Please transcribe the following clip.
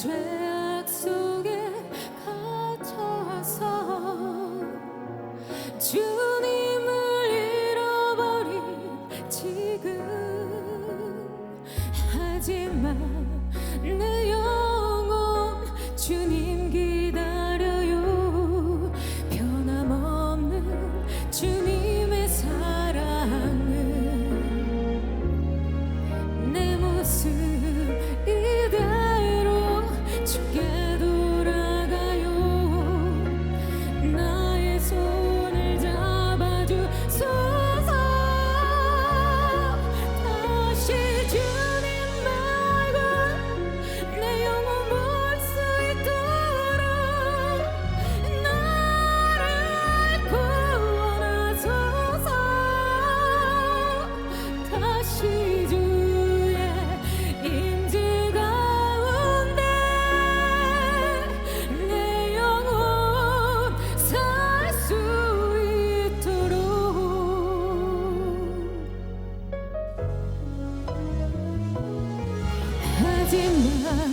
죄악 속에 갇혀서 주님을 잃어버린 지금 하지만 내 영. зима.